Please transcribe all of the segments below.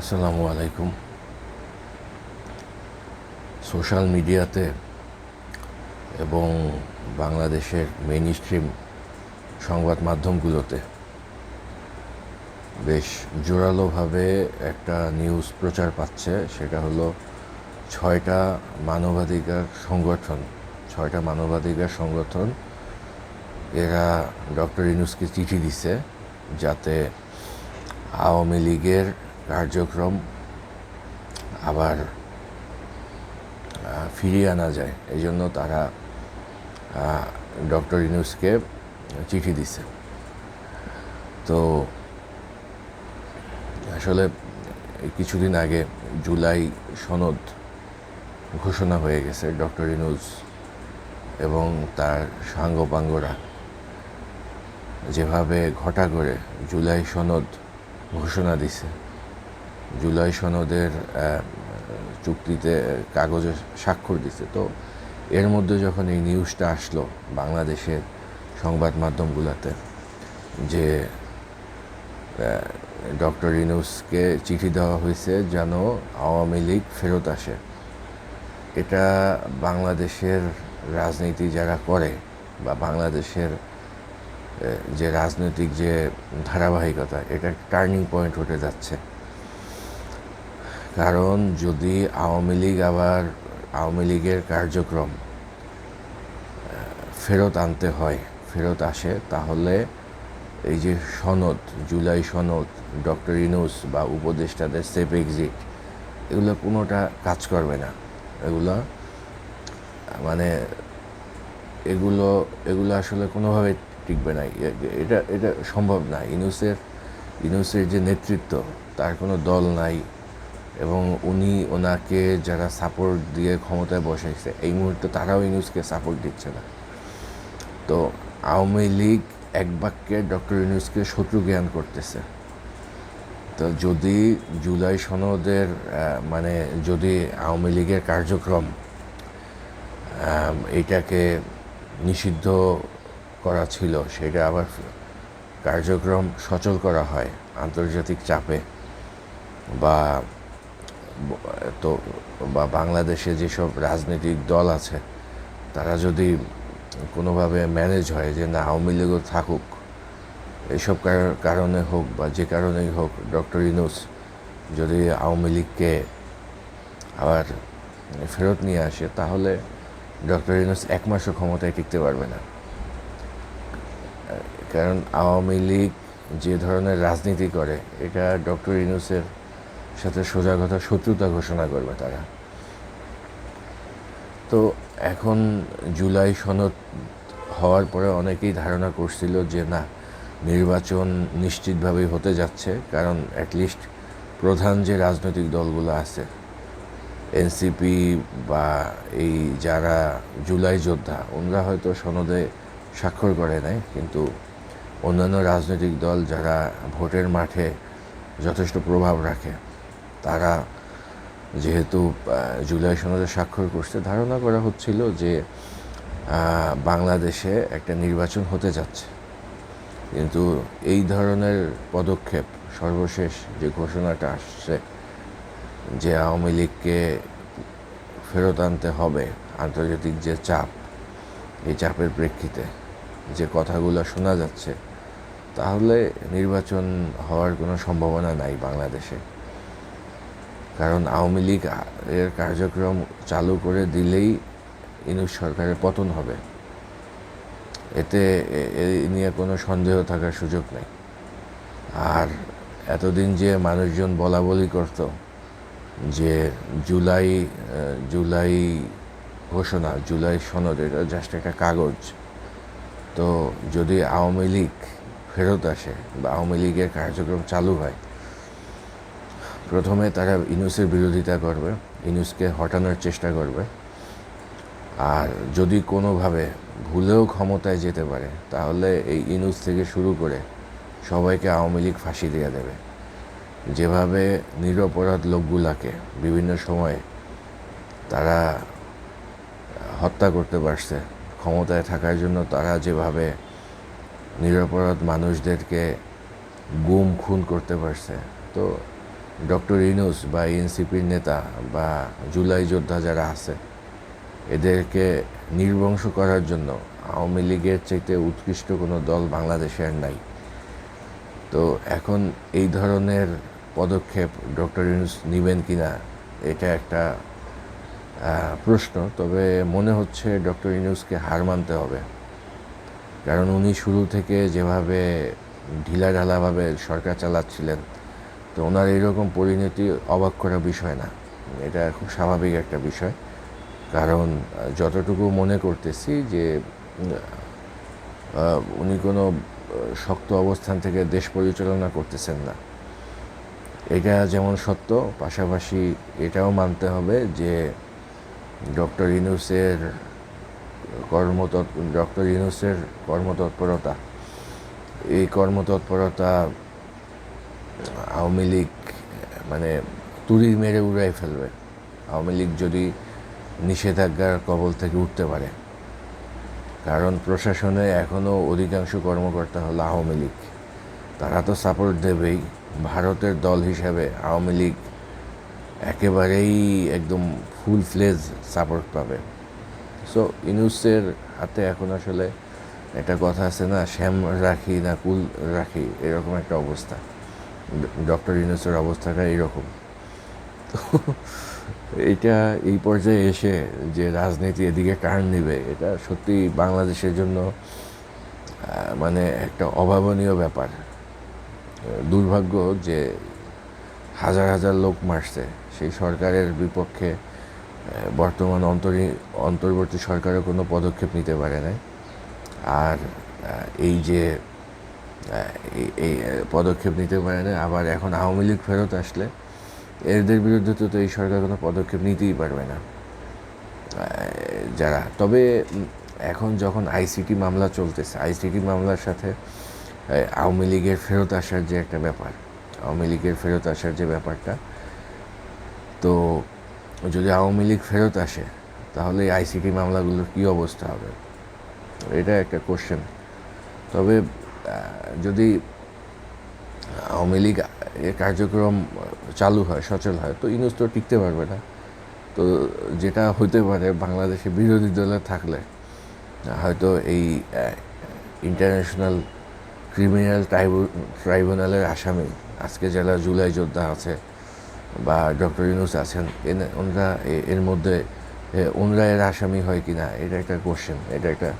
আসসালামু আলাইকুম। সোশ্যাল মিডিয়াতে এবং বাংলাদেশের মেইন স্ট্রিম সংবাদ মাধ্যমগুলোতে বেশ জোরালোভাবে একটা নিউজ প্রচার পাচ্ছে, সেটা হলো ছয়টা মানবাধিকার সংগঠন, ছয়টা মানবাধিকার সংগঠন, এরা ডক্টর ইনুসকে চিঠি দিছে যাতে আওয়ামী লীগের কার্যক্রম আবার ফিরিয়ে আনা যায়। এই জন্য তারা ডক্টর ইনুসকে চিঠি দিছে তো আসলে কিছুদিন আগে জুলাই সনদ ঘোষণা হয়ে গেছে ডক্টর ইনুস এবং তার সাঙ্গপাঙ্গরা। যেভাবে ঘটা করে জুলাই সনদ ঘোষণা দিছে জুলাই সনদের চুক্তিতে কাগজে স্বাক্ষর দিছে। তো এর মধ্যে যখন এই নিউজটা আসলো বাংলাদেশের সংবাদ মাধ্যমগুলোতে যে ডক্টর ইনুসকে চিঠি দেওয়া হয়েছে যেন আওয়ামী লীগ ফেরত আসে। এটা বাংলাদেশের রাজনীতি যারা করে বা বাংলাদেশের যে রাজনৈতিক যে ধারাবাহিকতা এটা টার্নিং পয়েন্ট হতে যাচ্ছে। কারণ যদি আওয়ামী লীগ আবার আওয়ামী লীগের কার্যক্রম ফেরত আনতে হয়, ফেরত আসে, তাহলে এই যে সনদ, জুলাই সনদ, ডক্টর ইনুস বা উপদেষ্টাদের সেফ এক্সিট এগুলো কোনোটা কাজ করবে না। এগুলো মানে এগুলো এগুলো আসলে কোনোভাবে টিকবে না। এটা এটা সম্ভব না। ইনুসের ইনুসের যে নেতৃত্ব, তার কোনো দল নাই। এবং উনি ওনাকে যারা সাপোর্ট দিয়ে ক্ষমতায় বসাইছে, এই মুহূর্তে তারাও ইনুসকে সাপোর্ট দিচ্ছে না। তো আওয়ামী লীগ এক বাক্যে ডক্টর ইউনুসকে শত্রু জ্ঞান করতেছে। তো যদি জুলাই সনদের মানে যদি আওয়ামী লীগের কার্যক্রম এটাকে নিষিদ্ধ করা ছিল, সেটা আবার কার্যক্রম সচল করা হয় আন্তর্জাতিক চাপে বা তো বা বাংলাদেশে যেসব রাজনৈতিক দল আছে, তারা যদি কোনোভাবে ম্যানেজ হয় যে না, আওয়ামী লীগও থাকুক এইসব কার- কারণে হোক বা যে কারণেই হোক, ডক্টর ইনুস যদি আওয়ামী লীগকে আবার ফেরত নিয়ে আসে, তাহলে ডক্টর ইনুস এক মাসও ক্ষমতায় টিকতে পারবে না। কারণ আওয়ামী লীগ যে ধরনের রাজনীতি করে, এটা ডক্টর ইনুসের সাথে সোজা কথা, শত্রুতা ঘোষণা করবে তারা। তো এখন জুলাই সনদ হওয়ার পরে অনেকেই ধারণা করছিল যে না, নির্বাচন নিশ্চিতভাবেই হতে যাচ্ছে, কারণ অ্যাটলিস্ট প্রধান যে রাজনৈতিক দলগুলো আছে এনসিপি বা এই যারা জুলাই যোদ্ধা, ওনারা হয়তো সনদে স্বাক্ষর করে নাই, কিন্তু অন্যান্য রাজনৈতিক দল যারা ভোটের মাঠে যথেষ্ট প্রভাব রাখে তারা যেহেতু জুলাই সনদে স্বাক্ষর করছে, ধারণা করা হচ্ছিল যে বাংলাদেশে একটা নির্বাচন হতে যাচ্ছে। কিন্তু এই ধরনের পদক্ষেপ, সর্বশেষ যে ঘোষণাটা আসছে যে আওয়ামী লীগকে ফেরত আনতে হবে, আন্তর্জাতিক যে চাপ, এই চাপের প্রেক্ষিতে যে কথাগুলো শোনা যাচ্ছে, তাহলে নির্বাচন হওয়ার কোনো সম্ভাবনা নাই বাংলাদেশে। কারণ আওয়ামী লীগ এর কার্যক্রম চালু করে দিলেই ইনুস সরকারের পতন হবে। এতে নিয়ে কোনো সন্দেহ থাকার সুযোগ নেই। আর এতদিন যে মানুষজন বলা বলি করত যে জুলাই জুলাই ঘোষণা, জুলাই সনদ, এটা জাস্ট একটা কাগজ। তো যদি আওয়ামী লীগ ফেরত আসে বা আওয়ামী লীগের কার্যক্রম চালু হয় প্রথমে তারা ইনুসের বিরোধিতা করবে, ইনুসকে হটানোর চেষ্টা করবে। আর যদি কোনোভাবে ভুলেও ক্ষমতায় যেতে পারে, তাহলে এই ইনুস থেকে শুরু করে সবাইকে আওয়ামী লীগ ফাঁসি দিয়ে দেবে। যেভাবে নিরপরাধ লোকগুলাকে বিভিন্ন সময়ে তারা হত্যা করতে পারছে, ক্ষমতায় থাকার জন্য তারা যেভাবে নিরপরাধ মানুষদেরকে গুম খুন করতে পারছে, তো ডক্টর ইনুস বা এনসিপির নেতা বা জুলাই যোদ্ধা যারা আছে, এদেরকে নির্বংশ করার জন্য আওয়ামী লীগের চাইতে উৎকৃষ্ট কোনো দল বাংলাদেশে আর নাই। তো এখন এই ধরনের পদক্ষেপ ডক্টর ইউনুস নেবেন কি না এটা একটা প্রশ্ন। তবে মনে হচ্ছে ডক্টর ইউনুসকে হার মানতে হবে। কারণ উনি শুরু থেকে যেভাবে ঢিলাঢালাভাবে সরকার চালাচ্ছিলেন তো ওনার এইরকম পরিণতি অবাক করার বিষয় না। এটা খুব স্বাভাবিক একটা বিষয়। কারণ যতটুকু মনে করতেছি যে উনি কোনো শক্ত অবস্থান থেকে দেশ পরিচালনা করতেছেন না। এটা যেমন সত্য, পাশাপাশি এটাও মানতে হবে যে, ডক্টর ইনুসের কর্মতৎ, ডক্টর ইনুসের কর্মতৎপরতা, এই কর্মতৎপরতা আওয়ামী লীগ মানে তুড়ি মেরে উড়াই ফেলবে। আওয়ামী লীগ যদি নিষেধাজ্ঞার কবল থেকে উঠতে পারে। কারণ প্রশাসনে এখনও অধিকাংশ কর্মকর্তা হলো আওয়ামী লীগ। তারা তো সাপোর্ট দেবেই। ভারতের দল হিসাবে আওয়ামী লীগ একেবারেই একদম ফুল ফ্লেজ সাপোর্ট পাবে। সো ইনুসের হাতে এখন আসলে একটা কথা আছে না, শ্যাম রাখি না কুল রাখি এরকম একটা অবস্থা। ডক্টর ইনুসের অবস্থাটা এইরকম। তো এইটা এই পর্যায়ে এসে যে রাজনীতি এদিকে টার্ন নেবে এটা সত্যি বাংলাদেশের জন্য মানে একটা অভাবনীয় ব্যাপার। দুর্ভাগ্য যে হাজার হাজার লোক মারছে, সেই সরকারের বিপক্ষে বর্তমান অন্তরী, অন্তর্বর্তী সরকারও কোনো পদক্ষেপ নিতে পারে নাই। আর এই যে এই- পদক্ষেপ নিতে পারে না। আবার এখন আওয়ামী লীগ ফেরত আসলে এদের বিরুদ্ধে তো তো এই সরকার কোনো পদক্ষেপ নিতেই পারবে না। যারা, তবে এখন যখন আইসিটি মামলা চলতেছে, আইসিটি মামলার সাথে আওয়ামী লীগের ফেরত আসার যে একটা ব্যাপার, আওয়ামী লীগের ফেরত আসার যে ব্যাপারটা, তো যদি আওয়ামী লীগ ফেরত আসে, তাহলে আইসিটি মামলাগুলোর কী অবস্থা হবে? এটা একটা কোশ্চেন তবে যদি আওয়ামী লীগ এর কার্যক্রম চালু হয়, সচল হয়, তো ইউনুস তো টিকতে পারবে না। তো যেটা হতে পারে, বাংলাদেশে বিরোধী দলে থাকলে, হয়তো এই ইন্টারন্যাশনাল ক্রিমিনাল ট্রাইব্যুনালের আসামি, আজকে যারা জুলাই যোদ্ধা আছে বা ডক্টর ইউনুস আছেন ওনারা এর মধ্যে ওনারা এর আসামি হয় কি না এটা একটা কোশ্চেন এটা একটা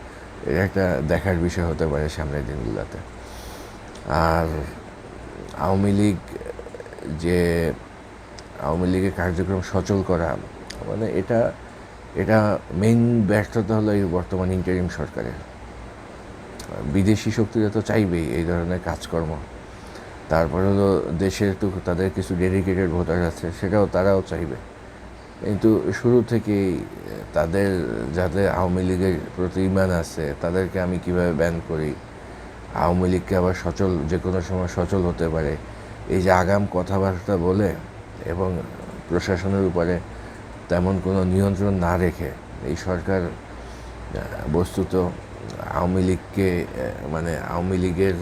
একটা দেখার বিষয় হতে পারে সামনের দিনগুলোতে। আর আওয়ামী লীগ, যে আওয়ামী লীগের কার্যক্রম সচল করা মানে এটা এটা মেইন ব্যর্থতা হলো এই বর্তমান ইন্টারিম সরকারের। বিদেশি শক্তিরা তো চাইবেই এই ধরনের কাজকর্ম। তারপরে হলো দেশের তো তাদের কিছু ডেডিকেটেড ভোটার আছে, সেটাও তারাও চাইবে। কিন্তু শুরু থেকেই তাদের যাদের আওয়ামী লীগের প্রতি ইমান আছে, তাদেরকে আমি কীভাবে ব্যান করি? আওয়ামী লীগকে আবার সচল, যে কোনো সময় সচল হতে পারে। এই যে আগাম কথাবার্তা বলে এবং প্রশাসনের উপরে তেমন কোনো নিয়ন্ত্রণ না রেখে এই সরকার বস্তুত আওয়ামী লীগকে মানে আওয়ামী লীগের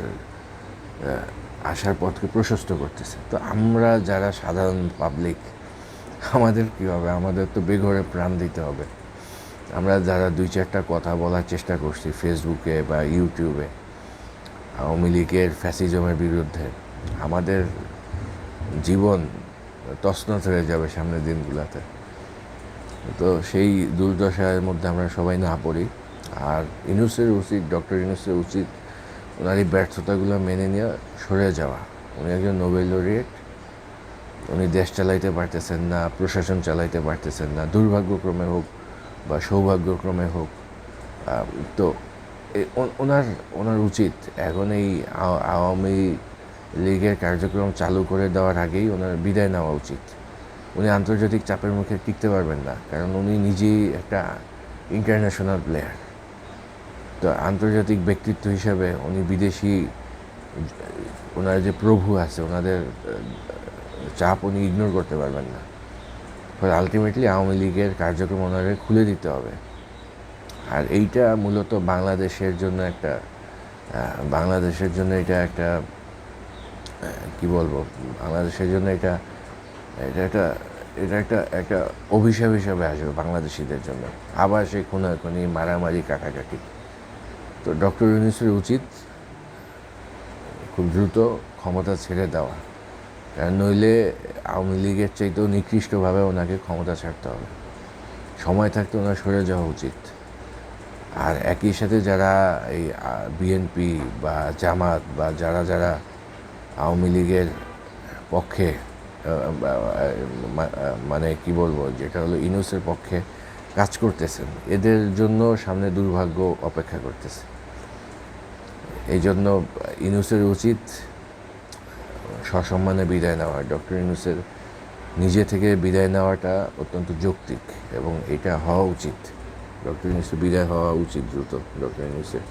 আসার পথকে প্রশস্ত করতেছে। তো আমরা যারা সাধারণ পাবলিক আমাদের কী হবে? আমাদের তো বেঘরে প্রাণ দিতে হবে। আমরা যারা দুই চারটা কথা বলার চেষ্টা করছি ফেসবুকে বা ইউটিউবে, আওয়ামী লীগের ফ্যাসিজমের বিরুদ্ধে, আমাদের জীবন তছনছ হয়ে যাবে সামনের দিনগুলোতে। তো সেই দুর্দশার মধ্যে আমরা সবাই না পড়ি। আর ইনুসের উচিত, ডক্টর ইনুসের উচিত ওনার এই ব্যর্থতাগুলো মেনে নিয়ে সরে যাওয়া। উনি একজন নোবেল লরিয়েট উনি দেশ চালাইতে পারতেছেন না, প্রশাসন চালাইতে পারতেছেন না, দুর্ভাগ্যক্রমে হোক বা সৌভাগ্যক্রমে হোক তো ওনার ওনার উচিত এখন এই আও- আওয়ামী লীগের কার্যক্রম চালু করে দেওয়ার আগেই ওনার বিদায় নেওয়া উচিত। উনি আন্তর্জাতিক চাপের মুখে টিকতে পারবেন না, কারণ উনি নিজেই একটা ইন্টারন্যাশনাল প্লেয়ার তো আন্তর্জাতিক ব্যক্তিত্ব হিসেবে উনি বিদেশি ওনার যে প্রভু আছে, ওনাদের চাপ উনি ইগনোর করতে পারবেন না। ফলে আলটিমেটলি আওয়ামী লীগের কার্যক্রম ওনাদের খুলে দিতে হবে। আর এইটা মূলত বাংলাদেশের জন্য একটা বাংলাদেশের জন্য এটা একটা কি বলব? বাংলাদেশের জন্য এটা এটা একটা এটা একটা একটা অভিশাপ হিসাবে আসবে বাংলাদেশিদের জন্য। আবার সেই খুনাখুনি মারামারি, কাটাকাটি। তো ডক্টর ইউনুসের উচিত খুব দ্রুত ক্ষমতা ছেড়ে দেওয়া। নইলে আওয়ামী লীগের চাইতেও নিকৃষ্টভাবে ওনাকে ক্ষমতা ছাড়তে হবে। সময় থাকতে ওনার সরে যাওয়া উচিত। আর একই সাথে যারা এই বিএনপি বা জামাত বা যারা যারা আওয়ামী লীগের পক্ষে মানে কি বলব, যেটা হলো ইনুসের পক্ষে কাজ করতেছেন, এদের জন্য সামনে দুর্ভাগ্য অপেক্ষা করতেছে। এই জন্য ইনুসের উচিত সসম্মানে বিদায় নেওয়া ডক্টর ইউনুসের নিজে থেকে বিদায় নেওয়াটা অত্যন্ত যৌক্তিক এবং এটা হওয়া উচিত। ডক্টর ইউনুসের বিদায় হওয়া উচিত দ্রুত, ডক্টর ইনুসের